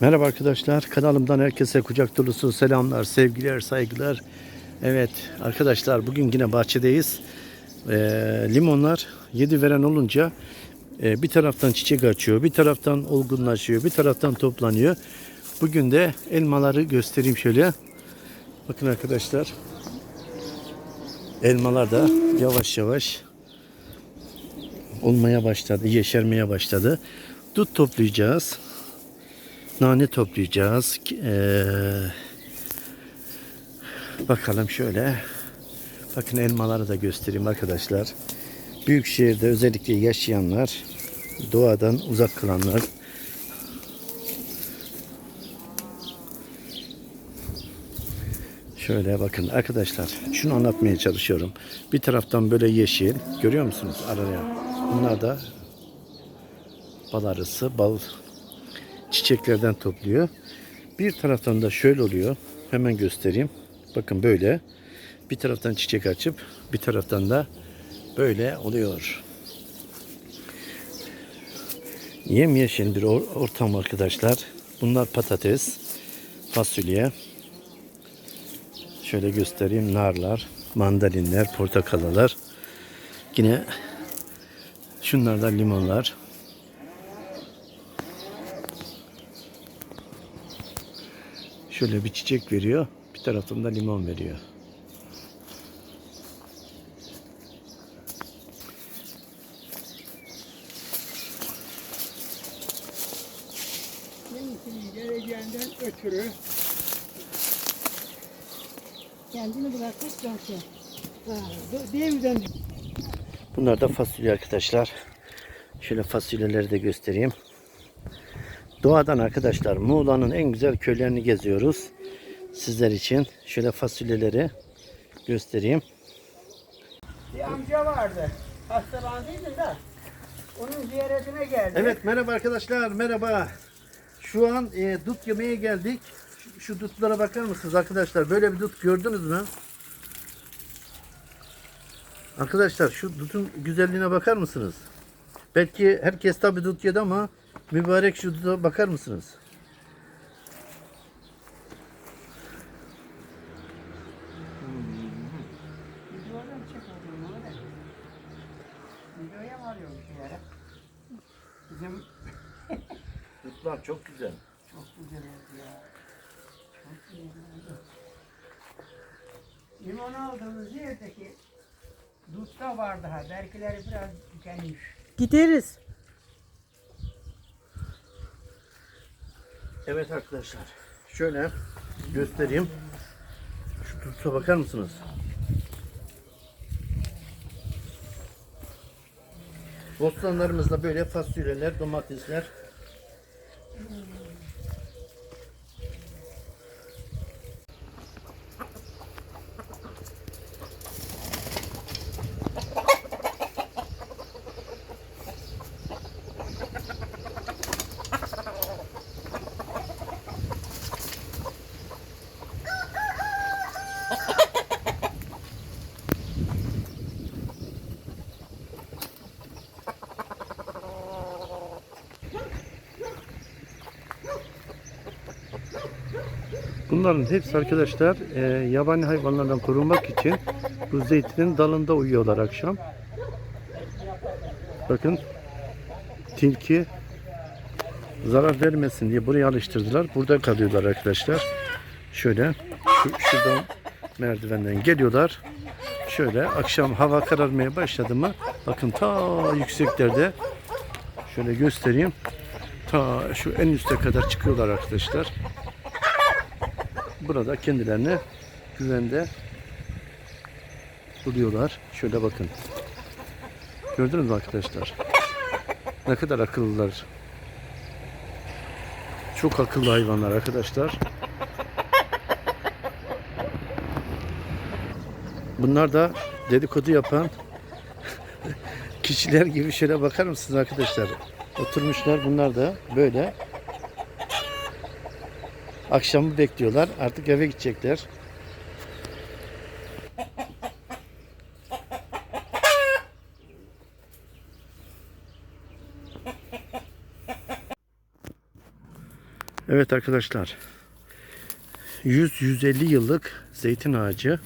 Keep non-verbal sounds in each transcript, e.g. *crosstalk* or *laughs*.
Merhaba arkadaşlar. Kanalımdan herkese kucak dolusu selamlar, sevgiler, saygılar. Evet arkadaşlar bugün yine bahçedeyiz. Ee, limonlar yedi veren olunca e, bir taraftan çiçek açıyor, bir taraftan olgunlaşıyor, bir taraftan toplanıyor. Bugün de elmaları göstereyim şöyle. Bakın arkadaşlar. Elmalar da yavaş yavaş olmaya başladı, yeşermeye başladı. Dut toplayacağız. Nane toplayacağız. Ee, bakalım şöyle. Bakın elmaları da göstereyim arkadaşlar. Büyük şehirde özellikle yaşayanlar, doğadan uzak kalanlar Şöyle bakın arkadaşlar şunu anlatmaya çalışıyorum. Bir taraftan böyle yeşil görüyor musunuz araya? Bunlar da bal arısı, bal çiçeklerden topluyor. Bir taraftan da şöyle oluyor. Hemen göstereyim. Bakın böyle. Bir taraftan çiçek açıp bir taraftan da böyle oluyor. Yemyeşil bir or- ortam arkadaşlar. Bunlar patates, fasulye. Şöyle göstereyim. Narlar, mandalinler, portakallar. Yine şunlar da limonlar. Şöyle bir çiçek veriyor. Bir taraftan da limon veriyor. Geleceğinden ötürü Kendini bırakmış zaten. devden Bunlar da fasulye arkadaşlar. Şöyle fasulyeleri de göstereyim. Doğadan arkadaşlar Muğla'nın en güzel köylerini geziyoruz. Sizler için şöyle fasulyeleri göstereyim. bir amca vardı. Hastalandıydı da. Onun ziyaretine geldi. Evet merhaba arkadaşlar merhaba. Şu an e, dut yemeye geldik. Şu, şu dutlara bakar mısınız arkadaşlar? Böyle bir dut gördünüz mü? Arkadaşlar şu dutun güzelliğine bakar mısınız? Belki herkes tabi dut yedi ama mübarek şu duta bakar mısınız? Bizim Dutlar çok güzel. çok güzel oldu ya. Çok güzel oldu. Limon aldığımız yerdeki dutta var daha. Belkileri biraz tükenmiş. Gideriz. Evet arkadaşlar. Şöyle göstereyim. Şu tuta bakar mısınız? Bostanlarımızda böyle fasulyeler, domatesler. Bunların hepsi arkadaşlar e, yabani hayvanlardan korunmak için bu zeytinin dalında uyuyorlar akşam. Bakın tilki zarar vermesin diye buraya alıştırdılar. Burada kalıyorlar arkadaşlar. Şöyle şu, şuradan merdivenden geliyorlar. Şöyle akşam hava kararmaya başladı mı bakın ta yükseklerde şöyle göstereyim. Ta şu en üste kadar çıkıyorlar arkadaşlar. Burada kendilerini güvende buluyorlar. Şöyle bakın. Gördünüz mü arkadaşlar? Ne kadar akıllılar. Çok akıllı hayvanlar arkadaşlar. Bunlar da dedikodu yapan *laughs* kişiler gibi şöyle bakar mısınız arkadaşlar? Oturmuşlar bunlar da böyle Akşamı bekliyorlar. Artık eve gidecekler. Evet arkadaşlar. 100-150 yıllık zeytin ağacı.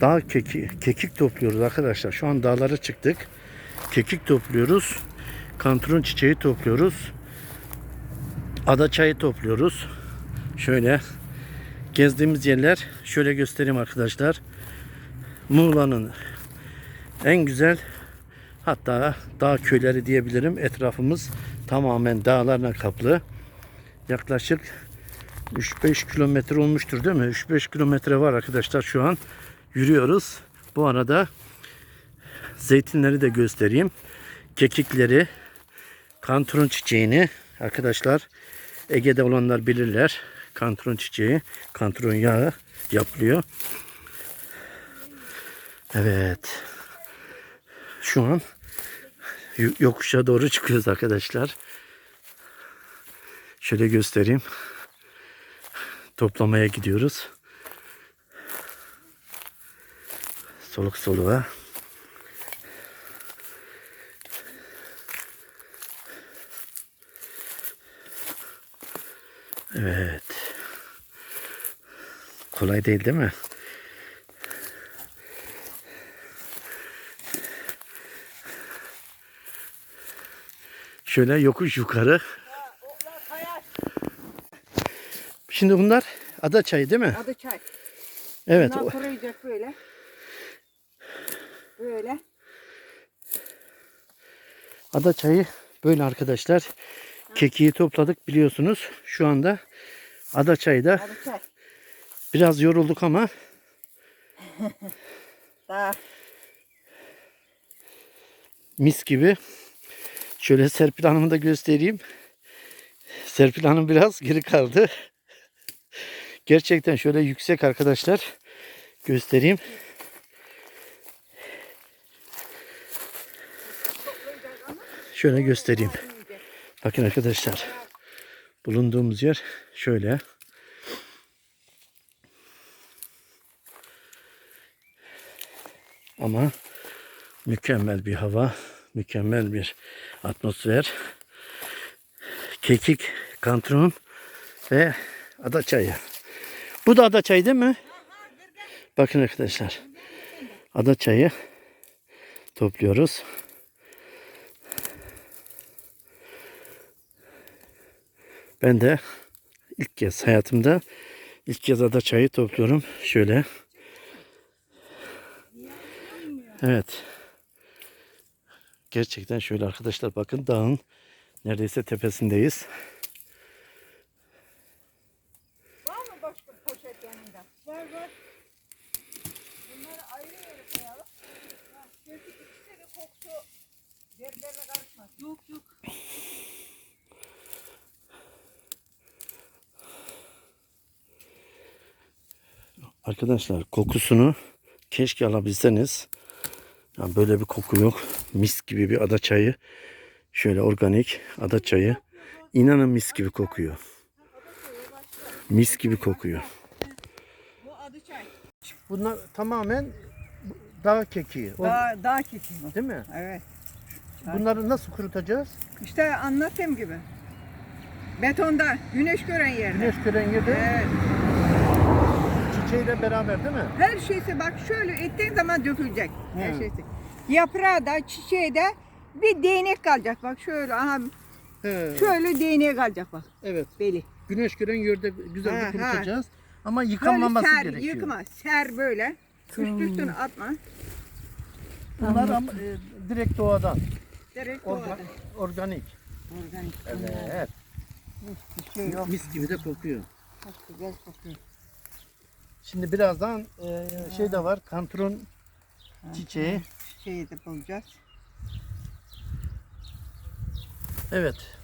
Dağ keki, kekik topluyoruz arkadaşlar. Şu an dağlara çıktık. Kekik topluyoruz. Kantaron çiçeği topluyoruz. Ada çayı topluyoruz. Şöyle gezdiğimiz yerler şöyle göstereyim arkadaşlar. Muğla'nın en güzel hatta dağ köyleri diyebilirim. Etrafımız tamamen dağlarla kaplı. Yaklaşık 3-5 kilometre olmuştur değil mi? 3-5 kilometre var arkadaşlar şu an. Yürüyoruz. Bu arada zeytinleri de göstereyim. Kekikleri, kantron çiçeğini arkadaşlar Ege'de olanlar bilirler. Kantron çiçeği, kantron yağı yapılıyor. Evet. Şu an yokuşa doğru çıkıyoruz arkadaşlar. Şöyle göstereyim. Toplamaya gidiyoruz. Soluk soluğa. Evet. Kolay değil değil mi? Şöyle yokuş yukarı. Şimdi bunlar ada çayı değil mi? Adı çay. Evet. Bundan kuruyacak böyle. Böyle. Ada çayı böyle arkadaşlar. Kekiği topladık biliyorsunuz. Şu anda ada çayı da Adı çay. Biraz yorulduk ama *laughs* Daha mis gibi. Şöyle Serpil Hanım'ı da göstereyim. Serpil Hanım biraz geri kaldı. Gerçekten şöyle yüksek arkadaşlar. Göstereyim. Şöyle göstereyim. Bakın arkadaşlar. Bulunduğumuz yer şöyle. Ama mükemmel bir hava, mükemmel bir atmosfer. Kekik, kantron ve ada çayı. Bu da ada çayı değil mi? Bakın arkadaşlar. Ada çayı topluyoruz. Ben de ilk kez hayatımda ilk kez ada çayı topluyorum. Şöyle. Evet. Gerçekten şöyle arkadaşlar bakın dağın neredeyse tepesindeyiz. Var mı başka poşet yanında? Var var. Bunları ayrı yere koyalım. Çünkü ikisi de kokusu birbirine karışmaz. Yok yok. Arkadaşlar kokusunu keşke alabilseniz. Ya böyle bir koku yok. Mis gibi bir ada çayı. Şöyle organik ada çayı. İnanın mis gibi kokuyor. Mis gibi kokuyor. Bunlar tamamen dağ kekiği. Dağ, dağ keçi bu. Değil mi? Evet. Bunları nasıl kurutacağız? İşte anlattığım gibi. Betonda, güneş gören yerde. Güneş gören yerde Evet. Çiçeğiyle beraber değil mi? Her şeysi bak şöyle ettiğin zaman dökülecek. Her Hı. şeysi. Yaprağı da, çiçeği de bir değnek kalacak bak şöyle aha He, şöyle değneğe kalacak bak evet. beli. Güneş gören yerde güzel Ha, bir ha. kurutacağız. Ama Böyle yıkanmaması ser, gerekiyor. yıkma, ser böyle. Üst üstüne atma. Bunlar ama, e, direkt doğadan. Direkt Orga- doğada. organik. Organik. Evet. Hiçbir şey yok. Mis gibi de kokuyor. Çok güzel kokuyor. Şimdi birazdan e, şey de var. Kantron çiçeği. Şeyi de bulacağız. Evet.